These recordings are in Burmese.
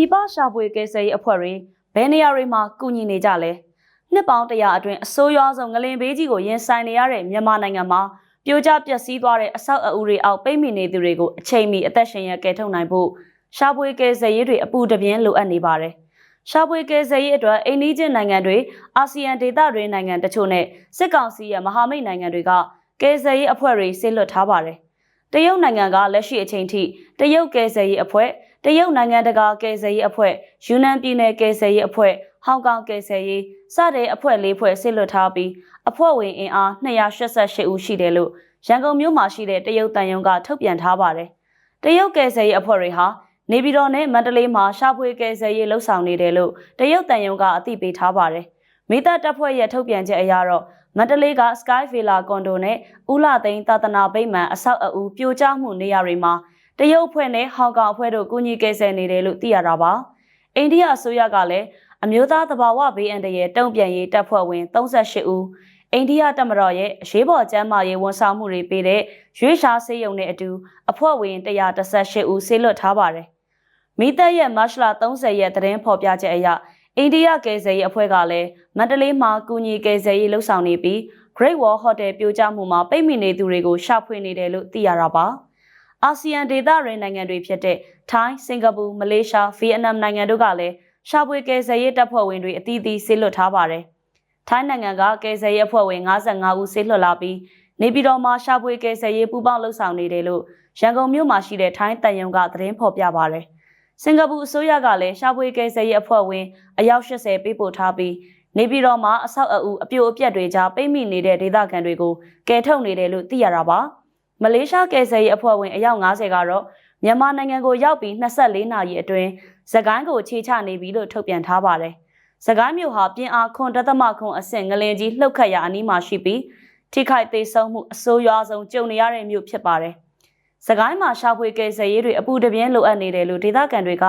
ပြည်ပရှာဖွေကယ်ဆယ်ရေးအဖွဲ့တွေဘယ်နေရာတွေမှာကူညီနေကြလဲနှစ်ပေါင်းတရာအတွင်းအဆိုးရွားဆုံးငလင်ဘေးကြီးကိုရင်ဆိုင်နေရတဲ့မြန်မာနိုင်ငံမှာပြိုကျပျက်စီးသွားတဲ့အဆောက်အဦတွေအောက်ပိတ်မိနေသူတွေကိုအချိန်မီအသက်ရှင်ရကယ်ထုတ်နိုင်ဖို့ရှာဖွေကယ်ဆယ်ရေးတွေအပူတပြင်းလိုအပ်နေပါတယ်ရှာဖွေကယ်ဆယ်ရေးအတွက်အိန္ဒိယနိုင်ငံတွေအာဆီယံဒေသတွေနိုင်ငံတချို့နဲ့စစ်ကောင်စီရဲ့မဟာမိတ်နိုင်ငံတွေကကယ်ဆယ်ရေးအဖွဲ့တွေဆေလွတ်ထားပါတယ်တရုတ်နိုင်ငံကလက်ရှိအချိန်ထိတရုတ်ကယ်ဆယ်ရေးအဖွဲ့ တရုတ်နိုင်ငံတကာကယ်ဆယ်ရေးအဖွဲ့ယူနန်ပြည်နယ်ကယ်ဆယ်ရေးအဖွဲ့ဟောင်ကောင်ကယ်ဆယ်ရေးစတဲ့အဖွဲ့လေးဖွဲ့ဆစ်လွတ်ထားပြီးအဖွဲ့ဝင်အင်အား288ဦးရှိတယ်လို့ရန်ကုန်မြို့မှာရှိတဲ့တရုတ်တန်ယုံကထုတ်ပြန်ထားပါတယ်။တရုတ်ကယ်ဆယ်ရေးအဖွဲ့တွေဟာနေပြည်တော်နဲ့မန္တလေးမှာရှာဖွေကယ်ဆယ်ရေးလှုပ်ဆောင်နေတယ်လို့တရုတ်တန်ယုံကအသိပေးထားပါတယ်။မိသားတပ်ဖွဲ့ရဲ့ထုတ်ပြန်ချက်အရတော့မန္တလေးက Sky Villa ကွန်ဒိုနဲ့ဦးလာသိန်းသာသနာဗိမာန်အဆောက်အဦပြိုကျမှုနေရာတွေမှာ တရုတ်အဖွဲ့နဲ့ဟောင်ကောင်အဖွဲ့တို့ကူညီကယ်ဆယ်နေတယ်လို့သိရတာပါ။အိန္ဒိယအစိုးရကလည်းအမျိုးသားသဘာဝဘေးအန္တရာယ်တုံ့ပြန်ရေးတပ်ဖွဲ့ဝင်38ဦးအိန္ဒိယတပ်မတော်ရဲ့အရေးပေါ်ကျန်းမာရေးဝန်ဆောင်မှုတွေပေးတဲ့ရွေးရှားစေးရုံနဲ့အတူအဖွဲ့ဝင်118ဦးဆေးလွတ်ထားပါတယ်။မိသက်ရဲ့မတ်လ30ရက်သတင်းဖော်ပြချက်အရအိန္ဒိယကယ်ဆယ်ရေးအဖွဲ့ကလည်းမန္တလေးမှာကူညီကယ်ဆယ်ရေးလှုပ်ဆောင်နေပြီး Great Wall Hotel ပြိုကျမှုမှာပိတ်မိနေသူတွေကိုရှာဖွေနေတယ်လို့သိရတာပါ။ အာဆီယံဒေသရင်းနိုင်ငံတွေဖြစ်တဲ့ထိုင်း၊စင်ကာပူ၊မလေးရှား၊ဗီယက်နမ်နိုင်ငံတို့ကလည်းရှာဖွေကယ်ဆယ်ရေးတပ်ဖွဲ့ဝင်တွေအသီးသီးဆေးလွတ်ထားပါတယ်။ထိုင်းနိုင်ငံကကယ်ဆယ်ရေးအဖွဲ့ဝင်55ဦးဆေးလွတ်လာပြီးနေပြည်တော်မှာရှာဖွေကယ်ဆယ်ရေးပူးပေါင်းလှုပ်ဆောင်နေတယ်လို့ရန်ကုန်မြို့မှာရှိတဲ့ထိုင်းတန်ယုံကသတင်းဖော်ပြပါတယ်။စင်ကာပူအစိုးရကလည်းရှာဖွေကယ်ဆယ်ရေးအဖွဲ့ဝင်အယောက်80ပေးပို့ထားပြီးနေပြည်တော်မှာအဆောက်အဦအပြိုအပျက်တွေကြားပိတ်မိနေတဲ့ဒေသခံတွေကိုကယ်ထုတ်နေတယ်လို့သိရတာပါ။ မလေးရှားကယ်ဆယ်ရေးအဖွဲ့ဝင်အယောက်90ကတော့မြန်မာနိုင်ငံကိုရောက်ပြီး24နာရီအတွင်းသကိုင်းကိုခြေချနေပြီလို့ထုတ်ပြန်ထားပါတယ်။သကိုင်းမြို့ဟာပြင်းအားခွန်တသမခွန်အဆင့်ငလင်ကြီးလှုပ်ခတ်ရာအနီးမှာရှိပြီးထိခိုက်သေးဆုံးမှုအဆိုးရွားဆုံးကြုံနေရတဲ့မြို့ဖြစ်ပါတယ်။သကိုင်းမှာရှာဖွေကယ်ဆယ်ရေးတွေအပူတပြင်းလိုအပ်နေတယ်လို့ဒေသခံတွေက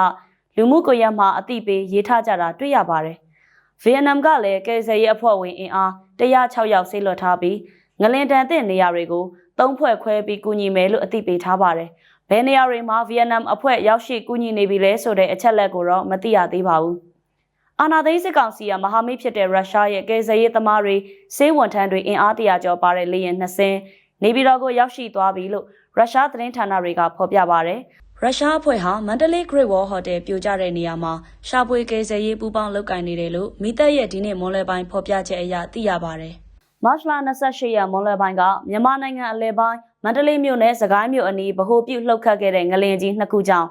လူမှုကွန်ရက်မှာအသိပေးရေးထားကြတာတွေ့ရပါတယ်။ဗီယက်နမ်ကလည်းကယ်ဆယ်ရေးအဖွဲ့ဝင်အင်အား106ယောက်ဆေးလွှတ်ထားပြီးငလင်တန်တဲ့နေရာတွေကို သုံးဖွဲ့ခွဲပြီးကူညီမယ်လို့အသိပေးထားပါတယ်။ဘယ်နေရာတွေမှာဗီယက်နမ်အဖွဲ့ရောက်ရှိကူညီနေပြီလဲဆိုတဲ့အချက်လက်ကိုတော့မသိရသေးပါဘူး။အာနာသိန်းစစ်ကောင်စီကမဟာမိတ်ဖြစ်တဲ့ရုရှားရဲ့ကယ်ဆယ်ရေးသမားတွေစေးဝန်ထမ်းတွေအင်အားတရာကျော်ပါတဲ့လေယာဉ်နှစ်စင်းနေပြည်တော်ကိုရောက်ရှိသွားပြီလို့ရုရှားသတင်းဌာနတွေကဖော်ပြပါဗျ။ရုရှားအဖွဲ့ဟာမန္တလေး Great Wall Hotel ပြိုကျတဲ့နေရာမှာရှာဖွေကယ်ဆယ်ရေးပူးပေါင်းလုပ်ကိုင်နေတယ်လို့မိသက်ရဲ့ဒီနေ့မွန်လွယ်ပိုင်းဖော်ပြချက်အရသိရပါတယ်။ မတ်လ28ရက်မွန်လွယ်ပိုင်းကမြန်မာနိုင်ငံအလဲပိုင်းမန္တလေးမြို့နယ်စကိုင်းမြို့အနီးဗဟိုပြုလှုပ်ခတ်ခဲ့တဲ့ငလင်ကြီးနှစ်ခုကြောင့်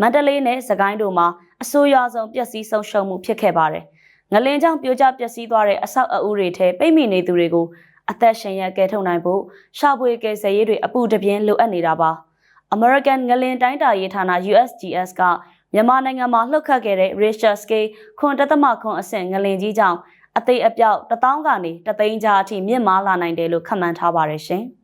မန္တလေးနဲ့စကိုင်းတို့မှာအဆိုးရွားဆုံးပျက်စီးဆုံးရှုံးမှုဖြစ်ခဲ့ပါတယ်။ငလင်ကြောင့်ပြိုကျပျက်စီးသွားတဲ့အဆောက်အဦတွေထဲပိတ်မိနေသူတွေကိုအသက်ရှင်ရကယ်ထုတ်နိုင်ဖို့ရှာဖွေကယ်ဆယ်ရေးတွေအပူတပြင်းလိုအပ်နေတာပါ။ American ငလင်တိုင်းတာရေးဌာန USGS ကမြန်မာနိုင်ငံမှာလှုပ်ခတ်ခဲ့တဲ့ Richter scale ခွန်တသမခွန်အဆင့်ငလင်ကြီးကြောင့် အသေးအပြောက်1000ကနေတသိန်းကြားအထိမြင့်မားလာနိုင်တယ်လို့ခန့်မှန်းထားပါတယ်ရှင်။